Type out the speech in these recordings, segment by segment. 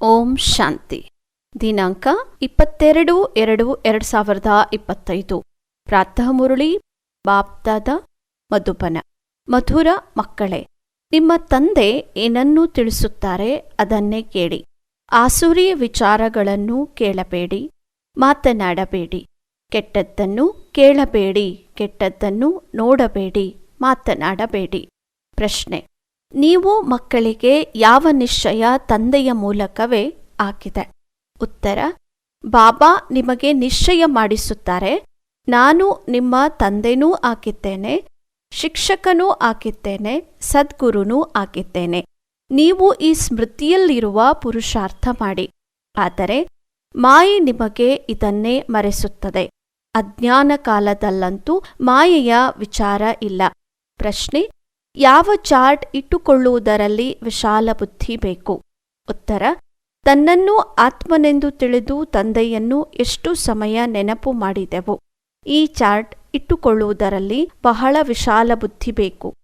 ಓಂ ಶಾಂತಿ. ದಿನಾಂಕ ಇಪ್ಪತ್ತೆರಡು ಎರಡು ಎರಡು ಸಾವಿರದ ಇಪ್ಪತ್ತೈದು. ಪ್ರಾತಃ ಮುರಳಿ, ಬಾಪ್ದಾದ ಮಧುಬನ. ಮಧುರ ಮಕ್ಕಳೇ, ನಿಮ್ಮ ತಂದೆ ಏನನ್ನು ತಿಳಿಸುತ್ತಾರೆ ಅದನ್ನೇ ಕೇಳಿ. ಆಸುರಿ ವಿಚಾರಗಳನ್ನು ಕೇಳಬೇಡಿ, ಮಾತನಾಡಬೇಡಿ. ಕೆಟ್ಟದ್ದನ್ನು ಕೇಳಬೇಡಿ, ಕೆಟ್ಟದ್ದನ್ನು ನೋಡಬೇಡಿ, ಮಾತನಾಡಬೇಡಿ. ಪ್ರಶ್ನೆ ನೀವು ಮಕ್ಕಳಿಗೆ ಯಾವ ನಿಶ್ಚಯ ತಂದೆಯ ಮೂಲಕವೇ ಆಗಿದೆ ಉತ್ತರ, ಬಾಬಾ ನಿಮಗೆ ನಿಶ್ಚಯ ಮಾಡಿಸುತ್ತಾರೆ, ನಾನು ನಿಮ್ಮ ತಂದೆನೂ ಆಗಿದ್ದೇನೆ ಶಿಕ್ಷಕನೂ ಆಗಿದ್ದೇನೆ ಸದ್ಗುರುನೂ ಆಗಿದ್ದೇನೆ ನೀವು ಈ ಸ್ಮೃತಿಯಲ್ಲಿರುವ ಪುರುಷಾರ್ಥ ಮಾಡಿ. ಆದರೆ ಮಾಯೆ ನಿಮಗೆ ಇದನ್ನೇ ಮರೆಸುತ್ತದೆ. ಅಜ್ಞಾನ ಕಾಲದಲ್ಲಂತೂ ಮಾಯೆಯ ವಿಚಾರ ಇಲ್ಲ. ಪ್ರಶ್ನೆ ಯಾವ ಚಾರ್ಟ್ ಇಟ್ಟುಕೊಳ್ಳುವುದರಲ್ಲಿ ವಿಶಾಲ ಬುದ್ಧಿ ಬೇಕು? ಉತ್ತರ, ತನ್ನನ್ನು ಆತ್ಮನೆಂದು ತಿಳಿದು ತಂದೆಯನ್ನು ಎಷ್ಟು ಸಮಯ ನೆನಪು ಮಾಡಿದೆವು? ಈ ಚಾರ್ಟ್ ಇಟ್ಟುಕೊಳ್ಳುವುದರಲ್ಲಿ ಬಹಳ ವಿಶಾಲ ಬುದ್ಧಿ ಬೇಕು.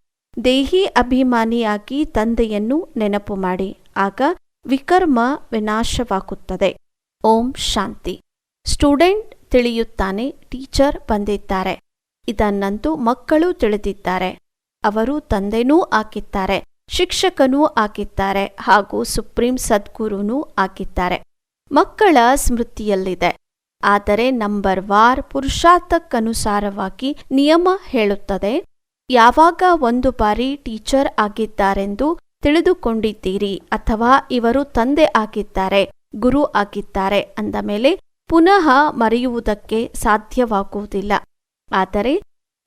ದೇಹಿ ಅಭಿಮಾನಿಯಾಗಿ ತಂದೆಯನ್ನು ನೆನಪು ಮಾಡಿ. ಆಗ ವಿಕರ್ಮ ವಿನಾಶವಾಗುತ್ತದೆ. ಓಂ ಶಾಂತಿ. ಸ್ಟೂಡೆಂಟ್ ತಿಳಿಯುತ್ತಾನೆ, ಟೀಚರ್ ಬಂದಿದ್ದಾರೆ. ಇದನ್ನಂತೂ ಮಕ್ಕಳು ತಿಳಿದಿದ್ದಾರೆ. ಅವರು ತಂದೆನೂ ಆಗಿದ್ದಾರೆ ಶಿಕ್ಷಕನೂ ಆಗಿದ್ದಾರೆ ಹಾಗೂ ಸುಪ್ರೀಂ ಸದ್ಗುರುನೂ ಆಗಿದ್ದಾರೆ ಮಕ್ಕಳ ಸ್ಮೃತಿಯಲ್ಲಿದೆ. ಆದರೆ ನಂಬರ್ ವಾರ್ ಪುರುಷಾರ್ಥಕ್ಕನುಸಾರವಾಗಿ ನಿಯಮ ಹೇಳುತ್ತದೆ, ಯಾವಾಗ ಒಂದು ಬಾರಿ ಟೀಚರ್ ಆಗಿದ್ದಾರೆಂದು ತಿಳಿದುಕೊಂಡಿದ್ದೀರಿ ಅಥವಾ ಇವರು ತಂದೆ ಆಗಿದ್ದಾರೆ, ಗುರು ಆಗಿದ್ದಾರೆ ಅಂದ ಮೇಲೆ ಪುನಃ ಮರೆಯುವುದಕ್ಕೆ ಸಾಧ್ಯವಾಗುವುದಿಲ್ಲ. ಆದರೆ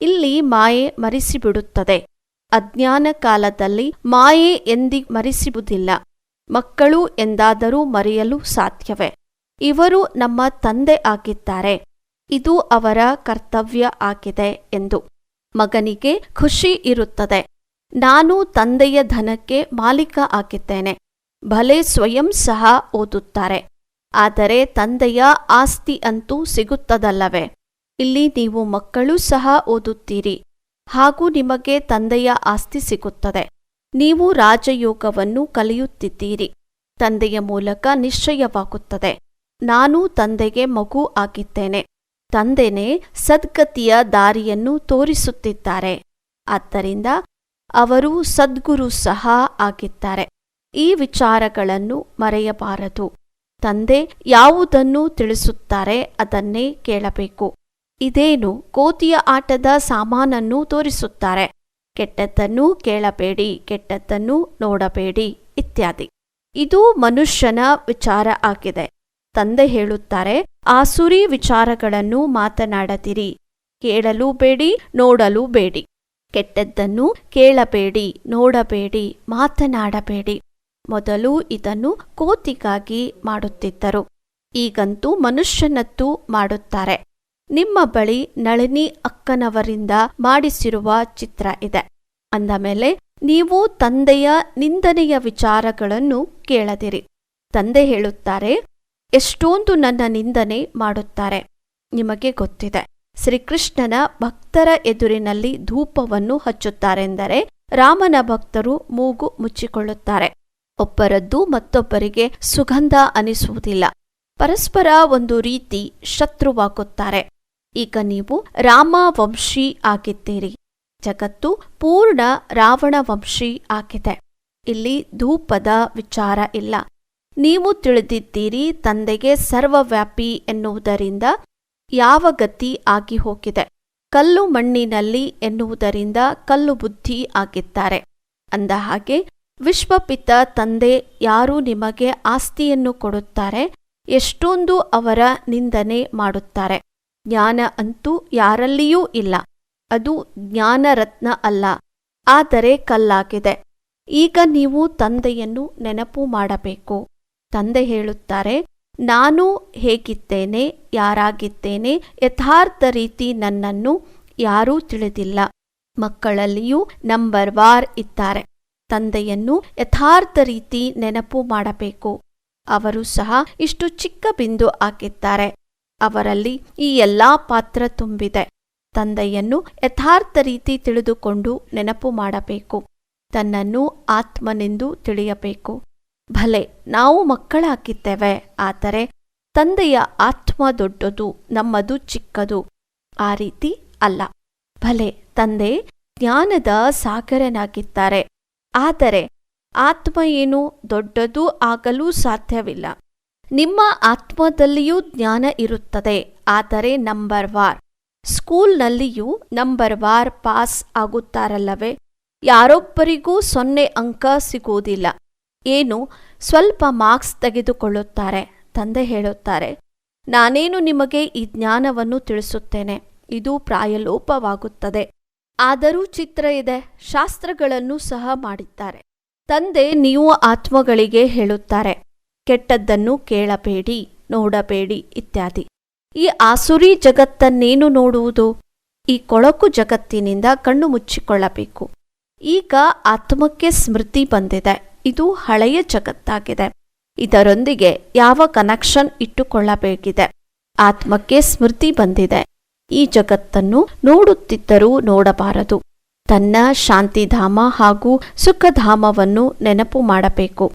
ಇಲ್ಲಿ ಮಾಯೆ ಮರೆಸಿಬಿಡುತ್ತದೆ. ಅಜ್ಞಾನ ಕಾಲದಲ್ಲಿ ಮಾಯೆ ಎಂದಿ ಮರೆಸಿಬುದಿಲ್ಲ. ಮಕ್ಕಳು ಎಂದಾದರೂ ಮರೆಯಲು ಸಾಧ್ಯವೇ. ಇವರು ನಮ್ಮ ತಂದೆ ಆಗಿದ್ದಾರೆ. ಇದು ಅವರ ಕರ್ತವ್ಯ ಆಗಿದೆ ಎಂದು ಮಗನಿಗೆ ಖುಷಿ ಇರುತ್ತದೆ. ನಾನು ತಂದೆಯ ಧನಕ್ಕೆ ಮಾಲೀಕ ಆಗಿದ್ದೇನೆ. ಭಲೆ ಸ್ವಯಂ ಸಹ ಓದುತ್ತಾರೆ. ಆದರೆ ತಂದೆಯ ಆಸ್ತಿ ಅಂತೂ ಸಿಗುತ್ತದಲ್ಲವೇ? ಇಲ್ಲಿ ನೀವು ಮಕ್ಕಳು ಸಹ ಓದುತ್ತೀರಿ. ಹಾಗೂ ನಿಮಗೆ ತಂದೆಯ ಆಸ್ತಿ ಸಿಗುತ್ತದೆ. ನೀವು ರಾಜಯೋಗವನ್ನು ಕಲಿಯುತ್ತಿದ್ದೀರಿ. ತಂದೆಯ ಮೂಲಕ ನಿಶ್ಚಯವಾಗುತ್ತದೆ. ನಾನು ತಂದೆಗೆ ಮಗು ಆಗಿದ್ದೇನೆ. ತಂದೆನೇ ಸದ್ಗತಿಯ ದಾರಿಯನ್ನು ತೋರಿಸುತ್ತಿದ್ದಾರೆ. ಆದ್ದರಿಂದ ಅವರು ಸದ್ಗುರು ಸಹ ಆಗಿದ್ದಾರೆ. ಈ ವಿಚಾರಗಳನ್ನು ಮರೆಯಬಾರದು. ತಂದೆ ಯಾವುದನ್ನು ತಿಳಿಸುತ್ತಾರೆ ಅದನ್ನೇ ಕೇಳಬೇಕು. ಇದೇನು ಕೋತಿಯ ಆಟದ ಸಾಮಾನನ್ನು ತೋರಿಸುತ್ತಾರೆ? ಕೆಟ್ಟದ್ದನ್ನು ಕೇಳಬೇಡಿ, ಕೆಟ್ಟದ್ದನ್ನು ನೋಡಬೇಡಿ ಇತ್ಯಾದಿ. ಇದು ಮನುಷ್ಯನ ವಿಚಾರ ಆಗಿದೆ. ತಂದೆ ಹೇಳುತ್ತಾರೆ ಆಸುರಿ ವಿಚಾರಗಳನ್ನು ಮಾತನಾಡದಿರಿ. ಕೇಳಲು ಬೇಡಿ, ನೋಡಲು ಬೇಡಿ. ಕೆಟ್ಟದ್ದನ್ನು ಕೇಳಬೇಡಿ, ನೋಡಬೇಡಿ, ಮಾತನಾಡಬೇಡಿ. ಮೊದಲು ಇದನ್ನು ಕೋತಿಗಾಗಿ ಮಾಡುತ್ತಿದ್ದರು. ಈಗಂತೂ ಮನುಷ್ಯನತ್ತು ಮಾಡುತ್ತಾರೆ. ನಿಮ್ಮ ಬಳಿ ನಳಿನಿ ಅಕ್ಕನವರಿಂದ ಮಾಡಿಸಿರುವ ಚಿತ್ರ ಇದೆ. ಅಂದ ಮೇಲೆ ನೀವು ತಂದೆಯ ನಿಂದನೆಯ ವಿಚಾರಗಳನ್ನು ಕೇಳದಿರಿ. ತಂದೆ ಹೇಳುತ್ತಾರೆ, ಎಷ್ಟೊಂದು ನನ್ನ ನಿಂದನೆ ಮಾಡುತ್ತಾರೆ. ನಿಮಗೆ ಗೊತ್ತಿದೆ, ಶ್ರೀಕೃಷ್ಣನ ಭಕ್ತರ ಎದುರಿನಲ್ಲಿ ಧೂಪವನ್ನು ಹಚ್ಚುತ್ತಾರೆಂದರೆ ರಾಮನ ಭಕ್ತರು ಮೂಗು ಮುಚ್ಚಿಕೊಳ್ಳುತ್ತಾರೆ. ಒಬ್ಬರದ್ದು ಮತ್ತೊಬ್ಬರಿಗೆ ಸುಗಂಧ ಅನಿಸುವುದಿಲ್ಲ. ಪರಸ್ಪರ ಒಂದು ರೀತಿ ಶತ್ರುವಾಗುತ್ತಾರೆ. ಈಗ ನೀವು ರಾಮ ವಂಶಿ ಆಗಿದ್ದೀರಿ. ಜಗತ್ತು ಪೂರ್ಣ ರಾವಣ ವಂಶಿ ಆಗಿದೆ. ಇಲ್ಲಿ ಧೂಪದ ವಿಚಾರ ಇಲ್ಲ. ನೀವು ತಿಳಿದಿದ್ದೀರಿ ತಂದೆಗೆ ಸರ್ವವ್ಯಾಪಿ ಎನ್ನುವುದರಿಂದ ಯಾವ ಗತಿ ಆಗಿ ಹೋಗಿದೆ. ಕಲ್ಲು ಮಣ್ಣಿನಲ್ಲಿ ಎನ್ನುವುದರಿಂದ ಕಲ್ಲು ಬುದ್ಧಿ ಆಗಿದ್ದಾರೆ. ಅಂದ ಹಾಗೆ ವಿಶ್ವಪಿತ ತಂದೆ ಯಾರು ನಿಮಗೆ ಆಸ್ತಿಯನ್ನು ಕೊಡುತ್ತಾರೆ, ಎಷ್ಟೊಂದು ಅವರ ನಿಂದನೆ ಮಾಡುತ್ತಾರೆ. ಜ್ಞಾನ ಅಂತೂ ಯಾರಲ್ಲಿಯೂ ಇಲ್ಲ. ಅದು ಜ್ಞಾನರತ್ನ ಅಲ್ಲ. ಆದರೆ ಕಲ್ಲಾಗಿದೆ. ಈಗ ನೀವು ತಂದೆಯನ್ನು ನೆನಪು ಮಾಡಬೇಕು. ತಂದೆ ಹೇಳುತ್ತಾರೆ, ನಾನು ಹೇಗಿದ್ದೇನೆ, ಯಾರಾಗಿದ್ದೇನೆ, ಯಥಾರ್ಥ ರೀತಿ ನನ್ನನ್ನು ಯಾರೂ ತಿಳಿದಿಲ್ಲ. ಮಕ್ಕಳಲ್ಲಿಯೂ ನಂಬರ್ ವಾರ್ ಇದ್ದಾರೆ. ತಂದೆಯನ್ನು ಯಥಾರ್ಥ ರೀತಿ ನೆನಪು ಮಾಡಬೇಕು. ಅವರು ಸಹ ಇಷ್ಟು ಚಿಕ್ಕ ಬಿಂದು ಆಗಿದ್ದಾರೆ ಅವರಲ್ಲಿ ಈ ಎಲ್ಲಾ ಪಾತ್ರ ತುಂಬಿದೆ. ತಂದೆಯನ್ನು ಯಥಾರ್ಥ ರೀತಿ ತಿಳಿದುಕೊಂಡು ನೆನಪು ಮಾಡಬೇಕು. ತನ್ನನ್ನು ಆತ್ಮನೆಂದು ತಿಳಿಯಬೇಕು. ಭಲೆ, ನಾವು ಮಕ್ಕಳಾಗಿದ್ದೇವೆ, ಆದರೆ ತಂದೆಯ ಆತ್ಮ ದೊಡ್ಡದು, ನಮ್ಮದು ಚಿಕ್ಕದು. ಆ ರೀತಿ ಅಲ್ಲ. ಭಲೆ, ತಂದೆ ಜ್ಞಾನದ ಸಾಗರನಾಗಿದ್ದಾರೆ. ಆದರೆ ಆತ್ಮ ಏನು ದೊಡ್ಡದೂ ಆಗಲು ಸಾಧ್ಯವಿಲ್ಲ. ನಿಮ್ಮ ಆತ್ಮದಲ್ಲಿಯೂ ಜ್ಞಾನ ಇರುತ್ತದೆ. ಆದರೆ ನಂಬರ್ ವಾರ್. ಸ್ಕೂಲ್ನಲ್ಲಿಯೂ ನಂಬರ್ ವಾರ್ ಪಾಸ್ ಆಗುತ್ತಾರಲ್ಲವೇ? ಯಾರೊಬ್ಬರಿಗೂ ಸೊನ್ನೆ ಅಂಕ ಸಿಗುವುದಿಲ್ಲ. ಏನು, ಸ್ವಲ್ಪ ಮಾರ್ಕ್ಸ್ ತೆಗೆದುಕೊಳ್ಳುತ್ತಾರೆ, ತಂದೆ ಹೇಳುತ್ತಾರೆ, ನಾನೇನು ನಿಮಗೆ ಈ ಜ್ಞಾನವನ್ನು ತಿಳಿಸುತ್ತೇನೆ? ಇದು ಪ್ರಾಯಲೋಪವಾಗುತ್ತದೆ. ಆದರೂ ಚಿತ್ರ ಇದೆ, ಶಾಸ್ತ್ರಗಳನ್ನು ಸಹ ಮಾಡಿದ್ದಾರೆ. ತಂದೆ, ನೀವು ಆತ್ಮಗಳಿಗೆ ಹೇಳುತ್ತಾರೆ ಕೆಟ್ಟದ್ದನ್ನು ಕೇಳಬೇಡಿ, ನೋಡಬೇಡಿ ಇತ್ಯಾದಿ. ಈ ಆಸುರಿ ಜಗತ್ತನ್ನೇನು ನೋಡುವುದು? ಈ ಕೊಳಕು ಜಗತ್ತಿನಿಂದ ಕಣ್ಣು ಮುಚ್ಚಿಕೊಳ್ಳಬೇಕು. ಈಗ ಆತ್ಮಕ್ಕೆ ಸ್ಮೃತಿ ಬಂದಿದೆ. ಇದು ಹಳೆಯ ಜಗತ್ತಾಗಿದೆ. ಇದರೊಂದಿಗೆ ಯಾವ ಕನೆಕ್ಷನ್ ಇಟ್ಟುಕೊಳ್ಳಬೇಕಿದೆ? ಆತ್ಮಕ್ಕೆ ಸ್ಮೃತಿ ಬಂದಿದೆ. ಈ ಜಗತ್ತನ್ನು ನೋಡುತ್ತಿದ್ದರೂ ನೋಡಬಾರದು. ತನ್ನ ಶಾಂತಿಧಾಮ ಹಾಗೂ ಸುಖಧಾಮವನ್ನು ನೆನಪು ಮಾಡಬೇಕು.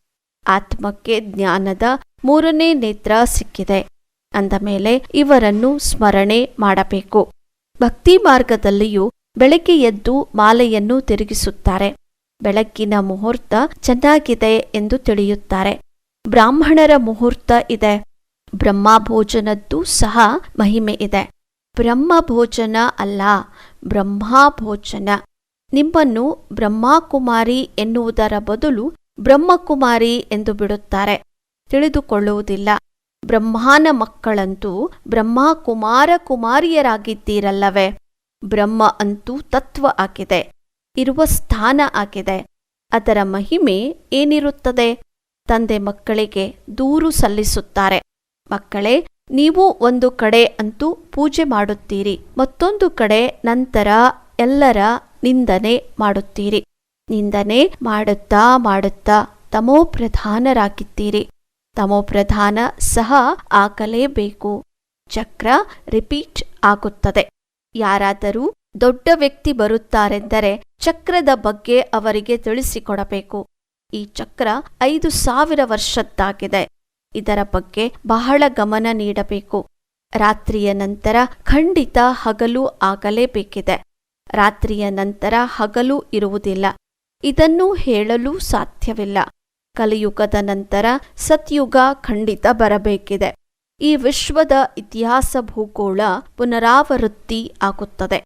ಆತ್ಮಕ್ಕೆ ಜ್ಞಾನದ ಮೂರನೇ ನೇತ್ರ ಸಿಕ್ಕಿದೆ. ಅಂದ ಮೇಲೆ ಇವರನ್ನು ಸ್ಮರಣೆ ಮಾಡಬೇಕು. ಭಕ್ತಿ ಮಾರ್ಗದಲ್ಲಿಯೂ ಬೆಳಗ್ಗೆ ಎದ್ದು ಮಾಲೆಯನ್ನು ತಿರುಗಿಸುತ್ತಾರೆ. ಬೆಳಗ್ಗಿನ ಮುಹೂರ್ತ ಚೆನ್ನಾಗಿದೆ ಎಂದು ತಿಳಿಯುತ್ತಾರೆ. ಬ್ರಾಹ್ಮಣರ ಮುಹೂರ್ತ ಇದೆ. ಬ್ರಹ್ಮಭೋಜನದ್ದು ಸಹ ಮಹಿಮೆ ಇದೆ. ಬ್ರಹ್ಮ ಭೋಜನ ಅಲ್ಲ, ಬ್ರಹ್ಮಭೋಜನ. ನಿಮ್ಮನ್ನು ಬ್ರಹ್ಮಕುಮಾರಿ ಎನ್ನುವುದರ ಬದಲು ಬ್ರಹ್ಮಕುಮಾರಿ ಎಂದು ಬಿಡುತ್ತಾರೆ. ತಿಳಿದುಕೊಳ್ಳುವುದಿಲ್ಲ. ಬ್ರಹ್ಮಾನ ಮಕ್ಕಳಂತೂ ಬ್ರಹ್ಮಕುಮಾರ ಕುಮಾರಿಯರಾಗಿದ್ದೀರಲ್ಲವೇ? ಬ್ರಹ್ಮ ಅಂತೂ ತತ್ವ ಆಗಿದೆ, ಇರುವ ಸ್ಥಾನ ಆಗಿದೆ. ಅದರ ಮಹಿಮೆ ಏನಿರುತ್ತದೆ? ತಂದೆ ಮಕ್ಕಳಿಗೆ ದೂರು ಸಲ್ಲಿಸುತ್ತಾರೆ. ಮಕ್ಕಳೇ, ನೀವು ಒಂದು ಕಡೆ ಅಂತೂ ಪೂಜೆ ಮಾಡುತ್ತೀರಿ, ಮತ್ತೊಂದು ಕಡೆ ನಂತರ ಎಲ್ಲರ ನಿಂದನೆ ಮಾಡುತ್ತೀರಿ. ನಿಂದನೆ ಮಾಡುತ್ತಾ ಮಾಡುತ್ತಾ ತಮೋಪ್ರಧಾನರಾಗಿದ್ದೀರಿ ತಮೋಪ್ರಧಾನ ಸಹ ಆಗಲೇಬೇಕು. ಚಕ್ರ ರಿಪೀಟ್ ಆಗುತ್ತದೆ. ಯಾರಾದರೂ ದೊಡ್ಡ ವ್ಯಕ್ತಿ ಬರುತ್ತಾರೆಂದರೆ ಚಕ್ರದ ಬಗ್ಗೆ ಅವರಿಗೆ ತಿಳಿಸಿಕೊಡಬೇಕು. ಈ ಚಕ್ರ ಐದು ಸಾವಿರ ವರ್ಷದ್ದಾಗಿದೆ. ಇದರ ಬಗ್ಗೆ ಬಹಳ ಗಮನ ನೀಡಬೇಕು. ರಾತ್ರಿಯ ನಂತರ ಖಂಡಿತ ಹಗಲು ಆಗಲೇಬೇಕಿದೆ. ರಾತ್ರಿಯ ನಂತರ ಹಗಲು ಇರುವುದಿಲ್ಲ. ಇದನ್ನು ಹೇಳಲು ಸಾಧ್ಯವಿಲ್ಲ. ಕಲಿಯುಗದ ನಂತರ ಸತ್ಯುಗ ಖಂಡಿತ ಬರಬೇಕಿದೆ. ಈ ವಿಶ್ವದ ಇತಿಹಾಸ ಭೂಗೋಳ ಪುನರಾವೃತ್ತಿ ಆಗುತ್ತದೆ.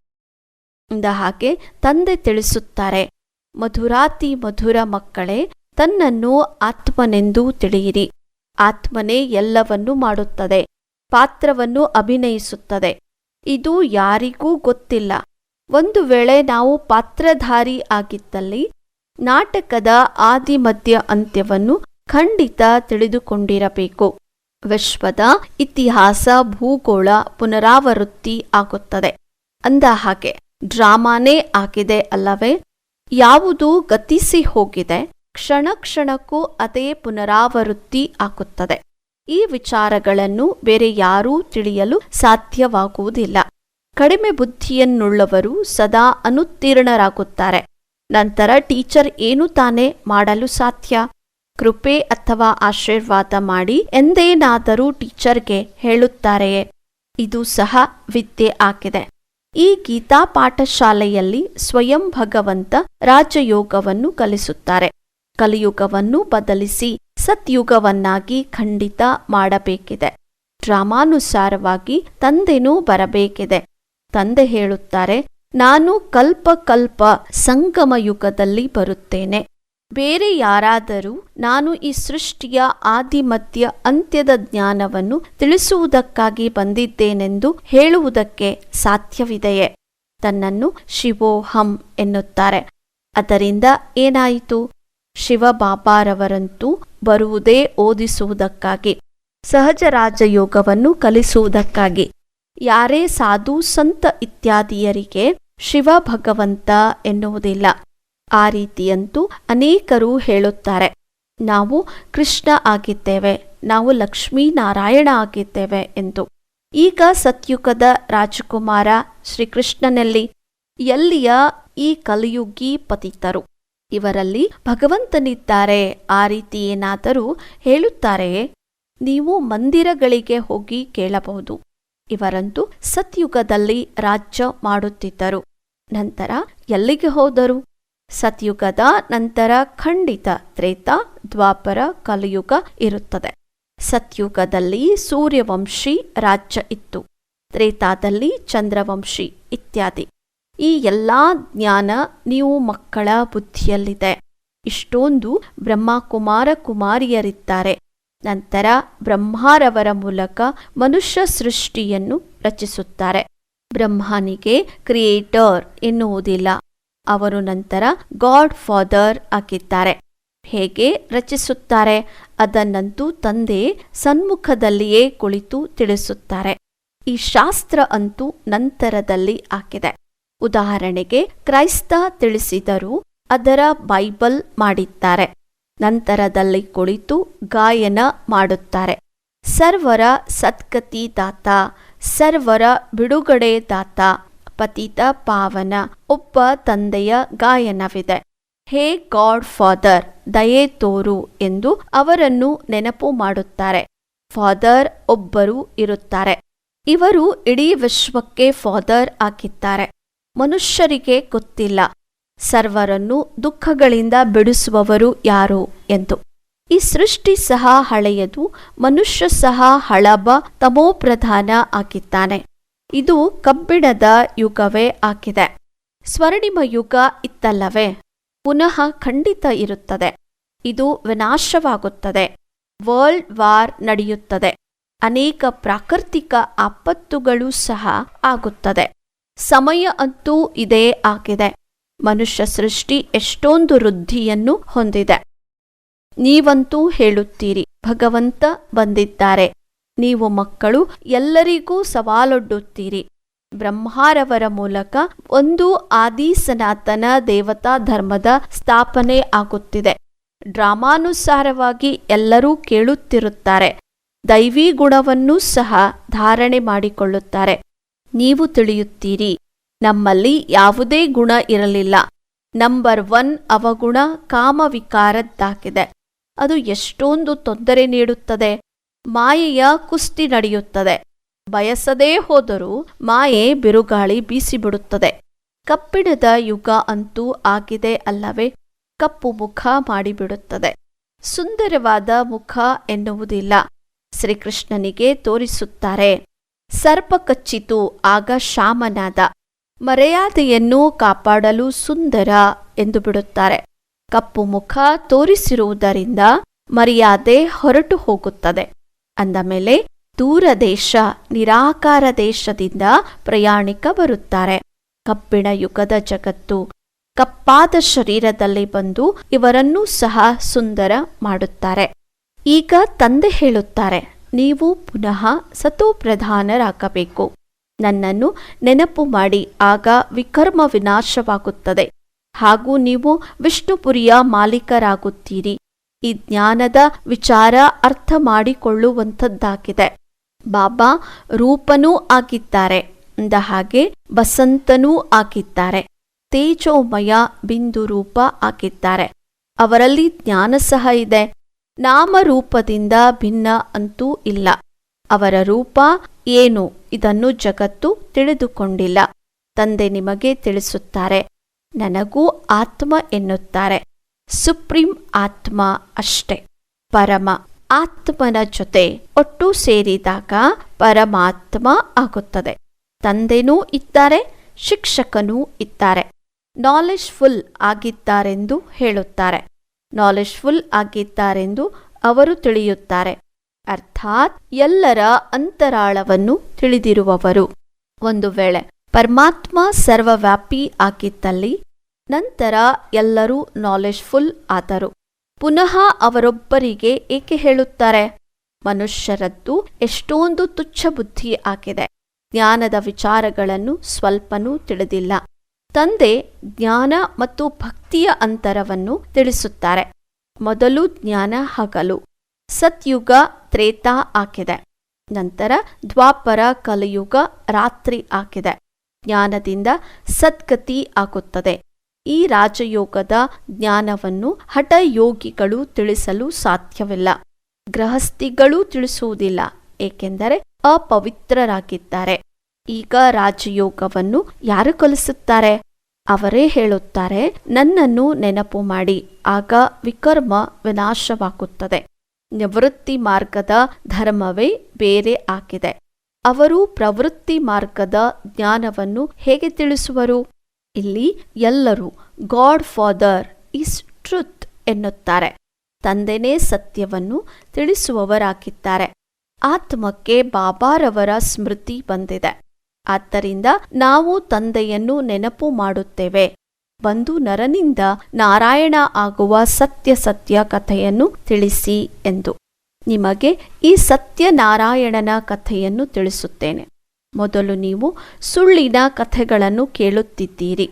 ಇಂದ ಹಾಗೆ ತಂದೆ ತಿಳಿಸುತ್ತಾರೆ, ಮಧುರಾತಿ ಮಧುರ ಮಕ್ಕಳೇ, ತನ್ನನ್ನು ಆತ್ಮನೆಂದು ತಿಳಿಯಿರಿ. ಆತ್ಮನೇ ಎಲ್ಲವನ್ನೂ ಮಾಡುತ್ತದೆ, ಪಾತ್ರವನ್ನು ಅಭಿನಯಿಸುತ್ತದೆ. ಇದು ಯಾರಿಗೂ ಗೊತ್ತಿಲ್ಲ. ಒಂದು ವೇಳೆ ನಾವು ಪಾತ್ರಧಾರಿ ಆಗಿದ್ದಲ್ಲಿ ನಾಟಕದ ಆದಿಮಧ್ಯ ಅಂತ್ಯವನ್ನು ಖಂಡಿತ ತಿಳಿದುಕೊಂಡಿರಬೇಕು. ವಿಶ್ವದ ಇತಿಹಾಸ, ಭೂಗೋಳ ಪುನರಾವೃತ್ತಿ ಆಗುತ್ತದೆ. ಅಂದ ಹಾಗೆ, ಡ್ರಾಮಾನೇ ಆಗಿದೆ ಅಲ್ಲವೇ? ಯಾವುದು ಗತಿಸಿ ಹೋಗಿದೆ, ಕ್ಷಣ ಕ್ಷಣಕ್ಕೂ ಅದೇ ಪುನರಾವೃತ್ತಿ ಆಗುತ್ತದೆ. ಈ ವಿಚಾರಗಳನ್ನು ಬೇರೆ ಯಾರೂ ತಿಳಿಯಲು ಸಾಧ್ಯವಾಗುವುದಿಲ್ಲ. ಕಡಿಮೆ ಬುದ್ಧಿಯನ್ನುಳ್ಳವರು ಸದಾ ಅನುತ್ತೀರ್ಣರಾಗುತ್ತಾರೆ. ನಂತರ ಟೀಚರ್ ಏನು ತಾನೇ ಮಾಡಲು ಸಾಧ್ಯ? ಕೃಪೆ ಅಥವಾ ಆಶೀರ್ವಾದ ಮಾಡಿ ಎಂದೇನಾದರೂ ಟೀಚರ್ಗೆ ಹೇಳುತ್ತಾರೆಯೇ? ಇದು ಸಹ ವಿದ್ಯೆ ಆಗಿದೆ. ಈ ಗೀತಾ ಪಾಠಶಾಲೆಯಲ್ಲಿ ಸ್ವಯಂ ಭಗವಂತ ರಾಜಯೋಗವನ್ನು ಕಲಿಸುತ್ತಾರೆ. ಕಲಿಯುಗವನ್ನು ಬದಲಿಸಿ ಸತ್ಯುಗವನ್ನಾಗಿ ಖಂಡಿತ ಮಾಡಬೇಕಿದೆ. ಡ್ರಾಮಾನುಸಾರವಾಗಿ ತಂದೆನೂ ಬರಬೇಕಿದೆ. ತಂದೆ ಹೇಳುತ್ತಾರೆ ನಾನು ಕಲ್ಪ ಕಲ್ಪ ಸಂಗಮ ಯುಗದಲ್ಲಿ ಬರುತ್ತೇನೆ. ಬೇರೆ ಯಾರಾದರೂ ನಾನು ಈ ಸೃಷ್ಟಿಯ ಆದಿಮಧ್ಯ ಅಂತ್ಯದ ಜ್ಞಾನವನ್ನು ತಿಳಿಸುವುದಕ್ಕಾಗಿ ಬಂದಿದ್ದೇನೆಂದು ಹೇಳುವುದಕ್ಕೆ ಸಾಧ್ಯವಿದೆಯೇ? ತನ್ನನ್ನು ಶಿವೋಹಂ ಎನ್ನುತ್ತಾರೆ. ಅದರಿಂದ ಏನಾಯಿತು? ಶಿವಬಾಬಾರವರಂತೂ ಬರುವುದೇ ಓದಿಸುವುದಕ್ಕಾಗಿ, ಸಹಜ ರಾಜಯೋಗವನ್ನು ಕಲಿಸುವುದಕ್ಕಾಗಿ. ಯಾರೇ ಸಾಧು, ಸಂತ ಇತ್ಯಾದಿಯರಿಗೆ ಶಿವ ಭಗವಂತ ಎನ್ನುವುದಿಲ್ಲ. ಆ ರೀತಿಯಂತೂ ಅನೇಕರು ಹೇಳುತ್ತಾರೆ. ನಾವು ಕೃಷ್ಣ ಆಗಿದ್ದೇವೆ, ನಾವು ಲಕ್ಷ್ಮೀನಾರಾಯಣ ಆಗಿದ್ದೇವೆ ಎಂದು. ಈಗ ಸತ್ಯುಗದ ರಾಜಕುಮಾರ ಶ್ರೀಕೃಷ್ಣನಲ್ಲಿ ಎಲ್ಲಿಯ ಈ ಕಲಿಯುಗಿ ಪತಿತರು? ಇವರಲ್ಲಿ ಭಗವಂತನಿದ್ದಾರೆ. ಆ ರೀತಿ ಏನಾದರೂ ಹೇಳುತ್ತಾರೆಯೇ? ನೀವು ಮಂದಿರಗಳಿಗೆ ಹೋಗಿ ಕೇಳಬಹುದು. ಇವರಂತೂ ಸತ್ಯುಗದಲ್ಲಿ ರಾಜ್ಯ ಮಾಡುತ್ತಿದ್ದರು. ನಂತರ ಎಲ್ಲಿಗೆ ಹೋದರು? ಸತ್ಯುಗದ ನಂತರ ಖಂಡಿತ ತ್ರೇತ ದ್ವಾಪರ ಕಲಿಯುಗ ಇರುತ್ತದೆ. ಸತ್ಯುಗದಲ್ಲಿ ಸೂರ್ಯವಂಶಿ ರಾಜ್ಯ ಇತ್ತು. ತ್ರೇತಾದಲ್ಲಿ ಚಂದ್ರವಂಶಿ ಇತ್ಯಾದಿ. ಈ ಎಲ್ಲಾ ಜ್ಞಾನ ನೀವು ಮಕ್ಕಳ ಬುದ್ಧಿಯಲ್ಲಿದೆ. ಇಷ್ಟೊಂದು ಬ್ರಹ್ಮಕುಮಾರ ಕುಮಾರಿಯರಿದ್ದಾರೆ. ನಂತರ ಬ್ರಹ್ಮಾರವರ ಮೂಲಕ ಮನುಷ್ಯ ಸೃಷ್ಟಿಯನ್ನು ರಚಿಸುತ್ತಾರೆ. ಬ್ರಹ್ಮನಿಗೆ ಕ್ರಿಯೇಟರ್ ಎನ್ನುವುದಿಲ್ಲ. ಅವರು ನಂತರ ಗಾಡ್ ಫಾದರ್ ಆಗಿದ್ದಾರೆ. ಹೇಗೆ ರಚಿಸುತ್ತಾರೆ? ಅದನ್ನಂತೂ ತಂದೆ ಸನ್ಮುಖದಲ್ಲಿಯೇ ಕುಳಿತು ತಿಳಿಸುತ್ತಾರೆ. ಈ ಶಾಸ್ತ್ರ ಅಂತೂ ನಂತರದಲ್ಲಿ ಆಗಿದೆ. ಉದಾಹರಣೆಗೆ ಕ್ರೈಸ್ತ ತಿಳಿಸಿದರೂ ಅದರ ಬೈಬಲ್ ಮಾಡಿದ್ದಾರೆ. ನಂತರದಲ್ಲಿ ಕುಳಿತು ಗಾಯನ ಮಾಡುತ್ತಾರೆ. ಸರ್ವರ ಸದ್ಗತಿದಾತ ಸರ್ವರ ಬಿಡುಗಡೆ ದಾತ, ಪತಿತ ಪಾವನ, ಒಬ್ಬ ತಂದೆಯ ಗಾಯನವಿದೆ. ಹೇ ಗಾಡ್ ಫಾದರ್, ದಯೆ ತೋರು ಎಂದು ಅವರನ್ನು ನೆನಪು ಮಾಡುತ್ತಾರೆ. ಫಾದರ್ ಒಬ್ಬರು ಇರುತ್ತಾರೆ. ಇವರು ಇಡೀ ವಿಶ್ವಕ್ಕೆ ಫಾದರ್ ಆಗಿದ್ದಾರೆ. ಮನುಷ್ಯರಿಗೆ ಗೊತ್ತಿಲ್ಲ. ಸರ್ವರನ್ನು ದುಃಖಗಳಿಂದ ಬಿಡಿಸುವವರು ಯಾರು ಎಂದು. ಈ ಸೃಷ್ಟಿ ಸಹ ಹಳೆಯದು, ಮನುಷ್ಯ ಸಹ ಹಳಬ ತಮೋಪ್ರಧಾನ ಆಗಿದ್ದಾನೆ ಇದು ಕಬ್ಬಿಣದ ಯುಗವೇ ಆಗಿದೆ. ಸ್ವರ್ಣಿಮ ಯುಗ ಇತ್ತಲ್ಲವೇ? ಪುನಃ ಖಂಡಿತ ಇರುತ್ತದೆ. ಇದು ವಿನಾಶವಾಗುತ್ತದೆ. ವರ್ಲ್ಡ್ ವಾರ್ ನಡೆಯುತ್ತದೆ. ಅನೇಕ ಪ್ರಾಕೃತಿಕ ಆಪತ್ತುಗಳು ಸಹ ಆಗುತ್ತದೆ. ಸಮಯ ಅಂತೂ ಇದೇ ಆಗಿದೆ. ಮನುಷ್ಯ ಸೃಷ್ಟಿ ಎಷ್ಟೊಂದು ವೃದ್ಧಿಯನ್ನು ಹೊಂದಿದೆ. ನೀವಂತೂ ಹೇಳುತ್ತೀರಿ, ಭಗವಂತ ಬಂದಿದ್ದಾರೆ. ನೀವು ಮಕ್ಕಳು, ಎಲ್ಲರಿಗೂ ಸವಾಲೊಡ್ಡುತ್ತೀರಿ. ಬ್ರಹ್ಮಾರವರ ಮೂಲಕ ಒಂದು ಆದಿ ಸನಾತನ ದೇವತಾ ಧರ್ಮದ ಸ್ಥಾಪನೆ ಆಗುತ್ತಿದೆ. ಡ್ರಾಮಾನುಸಾರವಾಗಿ ಎಲ್ಲರೂ ಕೇಳುತ್ತಿರುತ್ತಾರೆ. ದೈವಿ ಗುಣವನ್ನೂ ಸಹ ಧಾರಣೆ ಮಾಡಿಕೊಳ್ಳುತ್ತಾರೆ. ನೀವು ತಿಳಿಯುತ್ತೀರಿ ನಮ್ಮಲ್ಲಿ ಯಾವುದೇ ಗುಣ ಇರಲಿಲ್ಲ. ನಂಬರ್ ಒನ್ ಅವಗುಣ ಕಾಮವಿಕಾರದ್ದಾಗಿದೆ. ಅದು ಎಷ್ಟೊಂದು ತೊಂದರೆ ನೀಡುತ್ತದೆ. ಮಾಯೆಯ ಕುಸ್ತಿ ನಡೆಯುತ್ತದೆ. ಬಯಸದೇ ಹೋದರೂ ಮಾಯೆ ಬಿರುಗಾಳಿ ಬೀಸಿಬಿಡುತ್ತದೆ. ಕಪ್ಪಿಣದ ಯುಗ ಅಂತೂ ಆಗಿದೆ ಅಲ್ಲವೇ? ಕಪ್ಪು ಮುಖ ಮಾಡಿಬಿಡುತ್ತದೆ. ಸುಂದರವಾದ ಮುಖ ಎನ್ನುವುದಿಲ್ಲ. ಶ್ರೀಕೃಷ್ಣನಿಗೆ ತೋರಿಸುತ್ತಾರೆ. ಸರ್ಪ ಕಚ್ಚಿತು ಆಗ ಶಾಮನಾದ. ಮರ್ಯಾದೆಯನ್ನು ಕಾಪಾಡಲು ಸುಂದರ ಎಂದು ಬಿಡುತ್ತಾರೆ. ಕಪ್ಪು ಮುಖ ತೋರಿಸಿರುವುದರಿಂದ ಮರ್ಯಾದೆ ಹೊರಟು ಹೋಗುತ್ತದೆ. ಅಂದ ಮೇಲೆ ದೂರ ದೇಶ ನಿರಾಕಾರ ದೇಶದಿಂದ ಪ್ರಯಾಣಿಕ ಬರುತ್ತಾರೆ. ಕಬ್ಬಿಣ ಯುಗದ ಜಗತ್ತು, ಕಪ್ಪಾದ ಶರೀರದಲ್ಲಿ ಬಂದು ಇವರನ್ನೂ ಸಹ ಸುಂದರ ಮಾಡುತ್ತಾರೆ. ಈಗ ತಂದೆ ಹೇಳುತ್ತಾರೆ, ನೀವು ಪುನಃ ಸತೋಪ್ರಧಾನರಾಗಬೇಕು. ನನ್ನನ್ನು ನೆನಪು ಮಾಡಿ, ಆಗ ವಿಕರ್ಮ ವಿನಾಶವಾಗುತ್ತದೆ. ಹಾಗೂ ನೀವು ವಿಷ್ಣುಪುರಿಯ ಮಾಲೀಕರಾಗುತ್ತೀರಿ. ಈ ಜ್ಞಾನದ ವಿಚಾರ ಅರ್ಥ ಮಾಡಿಕೊಳ್ಳುವಂಥದ್ದಾಗಿದೆ ಬಾಬಾ ರೂಪನೂ ಆಗಿದ್ದಾರೆ. ಅಂದ ಹಾಗೆ ಬಸಂತನೂ ಆಗಿದ್ದಾರೆ. ತೇಜೋಮಯ ಬಿಂದು ರೂಪ ಆಗಿದ್ದಾರೆ. ಅವರಲ್ಲಿ ಜ್ಞಾನ ಸಹ ಇದೆ. ನಾಮರೂಪದಿಂದ ಭಿನ್ನ ಅಂತೂ ಇಲ್ಲ. ಅವರ ರೂಪ ಏನು? ಇದನ್ನು ಜಗತ್ತು ತಿಳಿದುಕೊಂಡಿಲ್ಲ. ತಂದೆ ನಿಮಗೆ ತಿಳಿಸುತ್ತಾರೆ, ನನಗೂ ಆತ್ಮ ಎನ್ನುತ್ತಾರೆ. ಸುಪ್ರೀಂ ಆತ್ಮ ಅಷ್ಟೆ. ಪರಮ ಆತ್ಮನ ಜೊತೆ ಒಟ್ಟು ಸೇರಿದಾಗ ಪರಮಾತ್ಮ ಆಗುತ್ತದೆ. ತಂದೆನೂ ಇದ್ದಾರೆ, ಶಿಕ್ಷಕನೂ ಇದ್ದಾರೆ. ನಾಲೆಜ್ ಫುಲ್ ಆಗಿದ್ದಾರೆಂದು ಹೇಳುತ್ತಾರೆ. ನಾಲೆಜ್ ಫುಲ್ ಆಗಿದ್ದಾರೆಂದು ಅವರು ತಿಳಿಯುತ್ತಾರೆ. ಅರ್ಥಾತ್ ಎಲ್ಲರ ಅಂತರಾಳವನ್ನು ತಿಳಿದಿರುವವರು. ಒಂದು ವೇಳೆ ಪರಮಾತ್ಮ ಸರ್ವವ್ಯಾಪಿ ಆಗಿದ್ದಲ್ಲಿ ನಂತರ ಎಲ್ಲರೂ ನಾಲೆಜ್ಫುಲ್ ಆದರು. ಪುನಃ ಅವರೊಬ್ಬರಿಗೆ ಏಕೆ ಹೇಳುತ್ತಾರೆ? ಮನುಷ್ಯರದ್ದು ಎಷ್ಟೊಂದು ತುಚ್ಛ ಬುದ್ಧಿ ಆಗಿದೆ. ಜ್ಞಾನದ ವಿಚಾರಗಳನ್ನು ಸ್ವಲ್ಪನೂ ತಿಳಿದಿಲ್ಲ. ತಂದೆ ಜ್ಞಾನ ಮತ್ತು ಭಕ್ತಿಯ ಅಂತರವನ್ನು ತಿಳಿಸುತ್ತಾರೆ. ಮೊದಲು ಜ್ಞಾನ ಹಗಲು. ಸತ್ಯುಗ ತ್ರೇತಾ ಆಗಿದೆ. ನಂತರ ದ್ವಾಪರ ಕಲಿಯುಗ ರಾತ್ರಿ ಆಗಿದೆ. ಜ್ಞಾನದಿಂದ ಸದ್ಗತಿ ಆಗುತ್ತದೆ. ಈ ರಾಜಯೋಗದ ಜ್ಞಾನವನ್ನು ಹಠಯೋಗಿಗಳು ತಿಳಿಸಲು ಸಾಧ್ಯವಿಲ್ಲ. ಗೃಹಸ್ಥಿಗಳೂ ತಿಳಿಸುವುದಿಲ್ಲ, ಏಕೆಂದರೆ ಅಪವಿತ್ರರಾಗಿದ್ದಾರೆ. ಈಗ ರಾಜಯೋಗವನ್ನು ಯಾರು ಕಲಿಸುತ್ತಾರೆ? ಅವರೇ ಹೇಳುತ್ತಾರೆ, ನನ್ನನ್ನು ನೆನಪು ಮಾಡಿ, ಆಗ ವಿಕರ್ಮ ವಿನಾಶವಾಗುತ್ತದೆ. ನಿವೃತ್ತಿ ಮಾರ್ಗದ ಧರ್ಮವೇ ಬೇರೆ ಆಗಿದೆ. ಅವರು ಪ್ರವೃತ್ತಿ ಮಾರ್ಗದ ಜ್ಞಾನವನ್ನು ಹೇಗೆ ತಿಳಿಸುವರು? ಇಲ್ಲಿ ಎಲ್ಲರೂ ಗಾಡ್ ಫಾದರ್ ಇಸ್ ಟ್ರುತ್ ಎನ್ನುತ್ತಾರೆ. ತಂದೆನೇ ಸತ್ಯವನ್ನು ತಿಳಿಸುವವರಾಗಿದ್ದಾರೆ. ಆತ್ಮಕ್ಕೆ ಬಾಬಾರವರ ಸ್ಮೃತಿ ಬಂದಿದೆ. ಆದ್ದರಿಂದ ನಾವು ತಂದೆಯನ್ನು ನೆನಪು ಮಾಡುತ್ತೇವೆ. ಬಂದು ನರನಿಂದ ನಾರಾಯಣ ಆಗುವ ಸತ್ಯ ಸತ್ಯ ಕಥೆಯನ್ನು ತಿಳಿಸಿ ಎಂದು. ನಿಮಗೆ ಈ ಸತ್ಯನಾರಾಯಣನ ಕಥೆಯನ್ನು ತಿಳಿಸುತ್ತೇನೆ. ಮೊದಲು ನೀವು ಸುಳ್ಳಿನ ಕಥೆಗಳನ್ನು ಕೇಳುತ್ತಿದ್ದೀರಿ.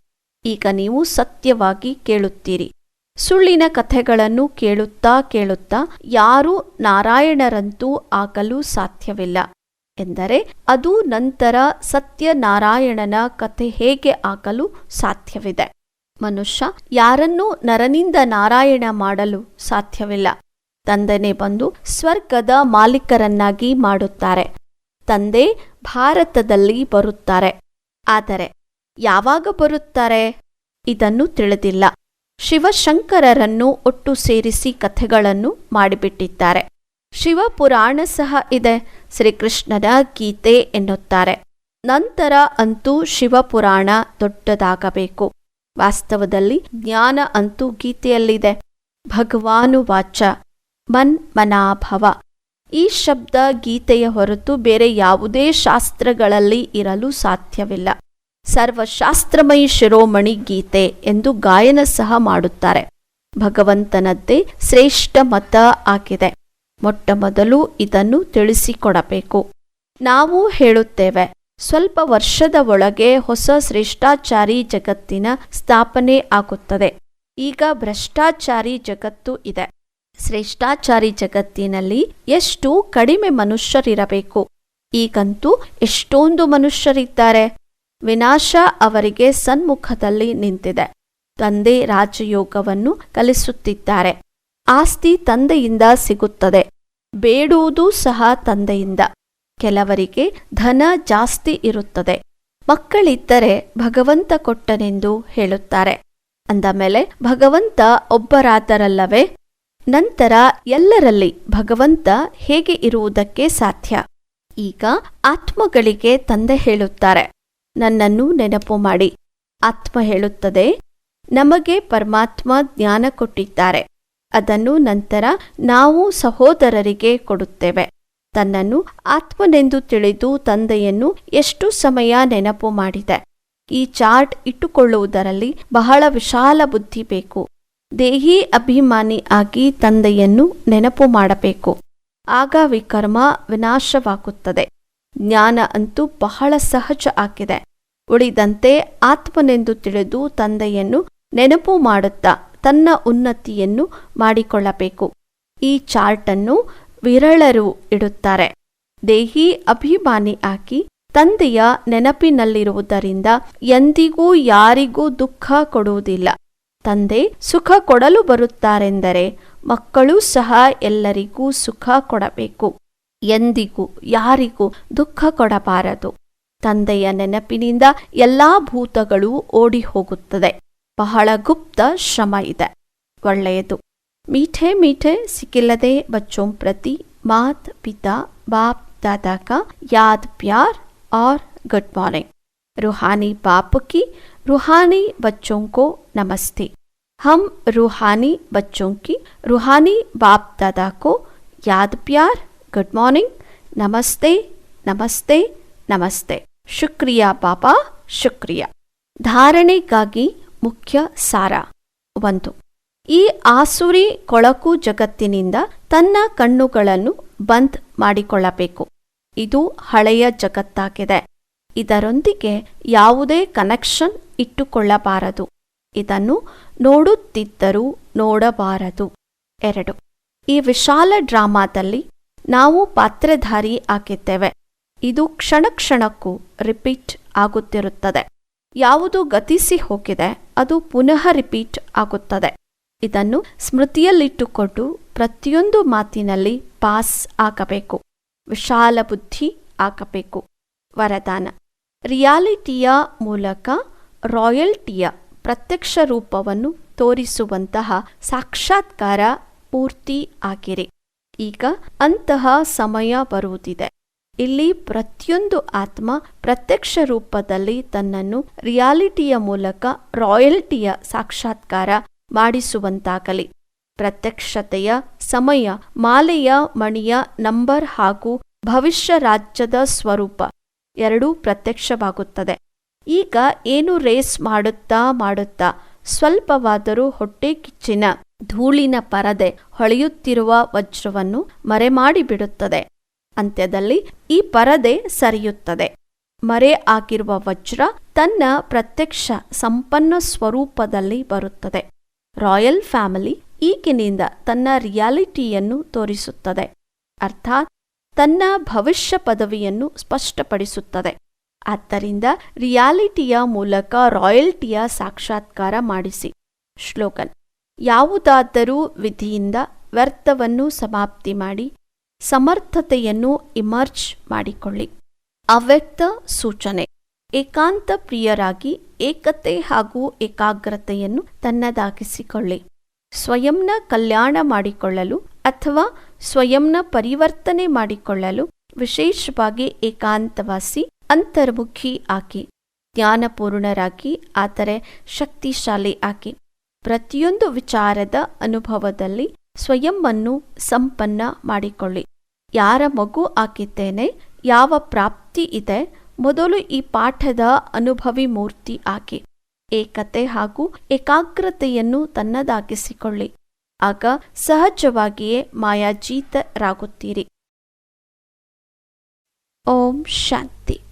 ಈಗ ನೀವು ಸತ್ಯವಾಗಿ ಕೇಳುತ್ತೀರಿ. ಸುಳ್ಳಿನ ಕಥೆಗಳನ್ನು ಕೇಳುತ್ತಾ ಕೇಳುತ್ತಾ ಯಾರೂ ನಾರಾಯಣರಂತೂ ಆಗಲು ಸಾಧ್ಯವಿಲ್ಲ. ಎಂದರೆ ಅದು ನಂತರ ಸತ್ಯನಾರಾಯಣನ ಕಥೆ ಹೇಗೆ ಆಗಲು ಸಾಧ್ಯವಿದೆ. ಮನುಷ್ಯ ಯಾರನ್ನೂ ನರನಿಂದ ನಾರಾಯಣ ಮಾಡಲು ಸಾಧ್ಯವಿಲ್ಲ. ತಂದನೆ ಬಂದು ಸ್ವರ್ಗದ ಮಾಲೀಕರನ್ನಾಗಿ ಮಾಡುತ್ತಾರೆ. ತಂದೆ ಭಾರತದಲ್ಲಿ ಬರುತ್ತಾರೆ. ಆದರೆ ಯಾವಾಗ ಬರುತ್ತಾರೆ? ಇದನ್ನು ತಿಳಿದಿಲ್ಲ. ಶಿವಶಂಕರರನ್ನು ಒಟ್ಟು ಸೇರಿಸಿ ಕಥೆಗಳನ್ನು ಮಾಡಿಬಿಟ್ಟಿದ್ದಾರೆ. ಶಿವಪುರಾಣ ಸಹ ಇದೆ. ಶ್ರೀಕೃಷ್ಣನ ಗೀತೆ ಎನ್ನುತ್ತಾರೆ. ನಂತರ ಅಂತೂ ಶಿವಪುರಾಣ ದೊಡ್ಡದಾಗಬೇಕು. ವಾಸ್ತವದಲ್ಲಿ ಜ್ಞಾನ ಅಂತೂ ಗೀತೆಯಲ್ಲಿದೆ. ಭಗವಾನು ವಾಚ, ಮನ್ ಮನಾಭವ. ಈ ಶಬ್ದ ಗೀತೆಯ ಹೊರತು ಬೇರೆ ಯಾವುದೇ ಶಾಸ್ತ್ರಗಳಲ್ಲಿ ಇರಲು ಸಾಧ್ಯವಿಲ್ಲ. ಸರ್ವಶಾಸ್ತ್ರಮಯಿ ಶಿರೋಮಣಿ ಗೀತೆ ಎಂದು ಗಾಯನ ಸಹ ಮಾಡುತ್ತಾರೆ. ಭಗವಂತನದ್ದೇ ಶ್ರೇಷ್ಠ ಮತ ಆಗಿದೆ. ಮೊಟ್ಟ ಮೊದಲು ಇದನ್ನು ತಿಳಿಸಿಕೊಡಬೇಕು. ನಾವು ಹೇಳುತ್ತೇವೆ ಸ್ವಲ್ಪ ವರ್ಷದ ಒಳಗೆ ಹೊಸ ಶ್ರೇಷ್ಠಾಚಾರಿ ಜಗತ್ತಿನ ಸ್ಥಾಪನೆ ಆಗುತ್ತದೆ. ಈಗ ಭ್ರಷ್ಟಾಚಾರಿ ಜಗತ್ತು ಇದೆ. ಶ್ರೇಷ್ಠಾಚಾರಿ ಜಗತ್ತಿನಲ್ಲಿ ಎಷ್ಟು ಕಡಿಮೆ ಮನುಷ್ಯರಿರಬೇಕು? ಈಗಂತೂ ಎಷ್ಟೊಂದು ಮನುಷ್ಯರಿದ್ದಾರೆ. ವಿನಾಶ ಅವರಿಗೆ ಸನ್ಮುಖದಲ್ಲಿ ನಿಂತಿದೆ. ತಂದೆ ರಾಜಯೋಗವನ್ನು ಕಲಿಸುತ್ತಿದ್ದಾರೆ. ಆಸ್ತಿ ತಂದೆಯಿಂದ ಸಿಗುತ್ತದೆ. ಬೇಡುವುದೂ ಸಹ ತಂದೆಯಿಂದ. ಕೆಲವರಿಗೆ ಧನ ಜಾಸ್ತಿ ಇರುತ್ತದೆ. ಮಕ್ಕಳಿದ್ದರೆ ಭಗವಂತ ಕೊಟ್ಟನೆಂದು ಹೇಳುತ್ತಾರೆ. ಅಂದ ಮೇಲೆ ಭಗವಂತ ಒಬ್ಬರಾದರಲ್ಲವೇ? ನಂತರ ಎಲ್ಲರಲ್ಲಿ ಭಗವಂತ ಹೇಗೆ ಇರುವುದಕ್ಕೆ ಸಾಧ್ಯ? ಈಗ ಆತ್ಮಗಳಿಗೆ ತಂದೆ ಹೇಳುತ್ತಾರೆ. ನನ್ನನ್ನು ನೆನಪು ಮಾಡಿ. ಆತ್ಮ ಹೇಳುತ್ತದೆ, ನಮಗೆ ಪರಮಾತ್ಮ ಜ್ಞಾನ ಕೊಟ್ಟಿದ್ದಾರೆ. ಅದನ್ನು ನಂತರ ನಾವು ಸಹೋದರರಿಗೆ ಕೊಡುತ್ತೇವೆ. ತನ್ನನ್ನು ಆತ್ಮನೆಂದು ತಿಳಿದು ತಂದೆಯನ್ನು ಎಷ್ಟು ಸಮಯ ನೆನಪು ಮಾಡಿದೆ. ಈ ಚಾರ್ಟ್ ಇಟ್ಟುಕೊಳ್ಳುವುದರಲ್ಲಿ ಬಹಳ ವಿಶಾಲ ಬುದ್ಧಿ ಬೇಕು. ದೇಹಿ ಅಭಿಮಾನಿ ಆಗಿ ತಂದೆಯನ್ನು ನೆನಪು ಮಾಡಬೇಕು. ಆಗ ವಿಕರ್ಮ ವಿನಾಶವಾಗುತ್ತದೆ. ಜ್ಞಾನ ಅಂತೂ ಬಹಳ ಸಹಜ ಆಗಿದೆ. ಉಳಿದಂತೆ ಆತ್ಮನೆಂದು ತಿಳಿದು ತಂದೆಯನ್ನು ನೆನಪು ಮಾಡುತ್ತಾ ತನ್ನ ಉನ್ನತಿಯನ್ನು ಮಾಡಿಕೊಳ್ಳಬೇಕು. ಈ ಚಾರ್ಟನ್ನು ವಿರಳರು ಇಡುತ್ತಾರೆ. ದೇಹಿ ಅಭಿಮಾನಿ ಆಕಿ ತಂದೆಯ ನೆನಪಿನಲ್ಲಿರುವುದರಿಂದ ಎಂದಿಗೂ ಯಾರಿಗೂ ದುಃಖ ಕೊಡುವುದಿಲ್ಲ. ತಂದೆ ಸುಖ ಕೊಡಲು ಬರುತ್ತಾರೆಂದರೆ ಮಕ್ಕಳು ಸಹ ಎಲ್ಲರಿಗೂ ಸುಖ ಕೊಡಬೇಕು. ಎಂದಿಗೂ ಯಾರಿಗೂ ದುಃಖ ಕೊಡಬಾರದು. ತಂದೆಯ ನೆನಪಿನಿಂದ ಎಲ್ಲಾ ಭೂತಗಳು ಓಡಿ ಹೋಗುತ್ತದೆ ಬಹಳ ಗುಪ್ತ ಶ್ರಮ ಇದೆ. ಒಳ್ಳೆಯದು. ಮೀಠೆ ಮೀಠೆ ಸಿಕ್ಕಿಲ್ಲದೆ ಬಚ್ಚೋಂ ಪ್ರತಿ ಮಾತ್ ಪಿತಾ ಬಾಪ್ दादा का याद प्यार और गुड मॉर्निंग रूहानी बाप की रूहानी बच्चों को नमस्ते हम रूहानी बच्चों की रूहानी बाप दादा को याद प्यार गुड मॉर्निंग नमस्ते नमस्ते ನಮಸ್ತೆ ಶುಕ್ರಿಯ ಪಾಪ ಶುಕ್ರಿಯ ಧಾರಣೆಗಾಗಿ ಮುಖ್ಯ ಸಾರ ಒಂದು ಈ ಆಸುರಿ ಕೊಳಕು ಜಗತ್ತಿನಿಂದ ತನ್ನ ಕಣ್ಣುಗಳನ್ನು ಬಂದ್ ಮಾಡಿಕೊಳ್ಳಬೇಕು. ಇದು ಹಳೆಯ ಜಗತ್ತಾಗಿದೆ. ಇದರೊಂದಿಗೆ ಯಾವುದೇ ಕನೆಕ್ಷನ್ ಇಟ್ಟುಕೊಳ್ಳಬಾರದು. ಇದನ್ನು ನೋಡುತ್ತಿದ್ದರೂ ನೋಡಬಾರದು. ಎರಡು. ಈ ವಿಶಾಲ ಡ್ರಾಮಾದಲ್ಲಿ ನಾವು ಪಾತ್ರಧಾರಿ ಆಗಿದ್ದೇವೆ. ಇದು ಕ್ಷಣ ಕ್ಷಣಕ್ಕೂ ರಿಪೀಟ್ ಆಗುತ್ತಿರುತ್ತದೆ. ಯಾವುದು ಗತಿಸಿ ಹೋಗಿದೆ, ಅದು ಪುನಃ ರಿಪೀಟ್ ಆಗುತ್ತದೆ. ಇದನ್ನು ಸ್ಮೃತಿಯಲ್ಲಿಟ್ಟುಕೊಂಡು ಪ್ರತಿಯೊಂದು ಮಾತಿನಲ್ಲಿ ಪಾಸ್ ಹಾಕಬೇಕು. ವಿಶಾಲ ಬುದ್ಧಿ ಹಾಕಬೇಕು. ವರದಾನ. ರಿಯಾಲಿಟಿಯ ಮೂಲಕ ರಾಯಲ್ಟಿಯ ಪ್ರತ್ಯಕ್ಷ ರೂಪವನ್ನು ತೋರಿಸುವಂತಹ ಸಾಕ್ಷಾತ್ಕಾರ ಪೂರ್ತಿ ಆಗಿರಿ ಈಗ ಅಂತಹ ಸಮಯ ಬರುವುದಿದೆ. ಇಲ್ಲಿ ಪ್ರತಿಯೊಂದು ಆತ್ಮ ಪ್ರತ್ಯಕ್ಷ ರೂಪದಲ್ಲಿ ತನ್ನನ್ನು ರಿಯಾಲಿಟಿಯ ಮೂಲಕ ರಾಯಲ್ಟಿಯ ಸಾಕ್ಷಾತ್ಕಾರ ಮಾಡಿಸುವಂತಾಗಲಿ ಪ್ರತ್ಯಕ್ಷತೆಯ ಸಮಯ, ಮಾಲೆಯ ಮಣಿಯ ನಂಬರ್ ಹಾಗೂ ಭವಿಷ್ಯ ರಾಜ್ಯದ ಸ್ವರೂಪ ಎರಡೂ ಪ್ರತ್ಯಕ್ಷವಾಗುತ್ತದೆ. ಈಗ ಏನು ರೇಸ್ ಮಾಡುತ್ತಾ ಮಾಡುತ್ತಾ ಸ್ವಲ್ಪವಾದರೂ ಹೊಟ್ಟೆ ಕಿಚ್ಚಿನ ಧೂಳಿನ ಪರದೆ ಹೊಳೆಯುತ್ತಿರುವ ವಜ್ರವನ್ನು ಮರೆಮಾಡಿಬಿಡುತ್ತದೆ ಅಂತ್ಯದಲ್ಲಿ ಈ ಪರದೆ ಸರಿಯುತ್ತದೆ. ಮರೆ ಆಗಿರುವ ವಜ್ರ ತನ್ನ ಪ್ರತ್ಯಕ್ಷ ಸಂಪನ್ನ ಸ್ವರೂಪದಲ್ಲಿ ಬರುತ್ತದೆ. ರಾಯಲ್ ಫ್ಯಾಮಿಲಿ ಈಗಿನಿಂದ ತನ್ನ ರಿಯಾಲಿಟಿಯನ್ನು ತೋರಿಸುತ್ತದೆ. ಅರ್ಥಾತ್ ತನ್ನ ಭವಿಷ್ಯ ಪದವಿಯನ್ನು ಸ್ಪಷ್ಟಪಡಿಸುತ್ತದೆ. ಆದ್ದರಿಂದ ರಿಯಾಲಿಟಿಯ ಮೂಲಕ ರಾಯಲ್ಟಿಯ ಸಾಕ್ಷಾತ್ಕಾರ ಮಾಡಿಸಿ. ಶ್ಲೋಕನ್, ಯಾವುದಾದರೂ ವಿಧಿಯಿಂದ ವ್ಯರ್ಥವನ್ನು ಸಮಾಪ್ತಿ ಮಾಡಿ ಸಮರ್ಥತೆಯನ್ನು ಇಮರ್ಜ್ ಮಾಡಿಕೊಳ್ಳಿ. ಅವ್ಯಕ್ತ ಸೂಚನೆ, ಏಕಾಂತ ಪ್ರಿಯರಾಗಿ ಏಕತೆ ಹಾಗೂ ಏಕಾಗ್ರತೆಯನ್ನು ತನ್ನದಾಗಿಸಿಕೊಳ್ಳಿ. ಸ್ವಯಂನ ಕಲ್ಯಾಣ ಮಾಡಿಕೊಳ್ಳಲು ಅಥವಾ ಸ್ವಯಂನ ಪರಿವರ್ತನೆ ಮಾಡಿಕೊಳ್ಳಲು ವಿಶೇಷವಾಗಿ ಏಕಾಂತವಾಸಿ, ಅಂತರ್ಮುಖಿ ಆಗಿ ಜ್ಞಾನಪೂರ್ಣರಾಗಿ, ಆದರೆ ಶಕ್ತಿಶಾಲಿ ಆಗಿ ಪ್ರತಿಯೊಂದು ವಿಚಾರದ ಅನುಭವದಲ್ಲಿ ಸ್ವಯಂವನ್ನು ಸಂಪನ್ನ ಮಾಡಿಕೊಳ್ಳಿ. ಯಾರ ಮಗು ಆಗಿದ್ದೇನೆ ಯಾವ ಪ್ರಾಪ್ತಿ ಇದೆ ಮೊದಲು ಈ ಪಾಠದ ಅನುಭವಿ ಮೂರ್ತಿ ಆಗಿ ಏಕತೆ ಹಾಗೂ ಏಕಾಗ್ರತೆಯನ್ನು ತನ್ನದಾಗಿಸಿಕೊಳ್ಳಿ. ಆಗ ಸಹಜವಾಗಿಯೇ ಮಾಯಾಜೀತರಾಗುತ್ತೀರಿ. ಓಂ ಶಾಂತಿ.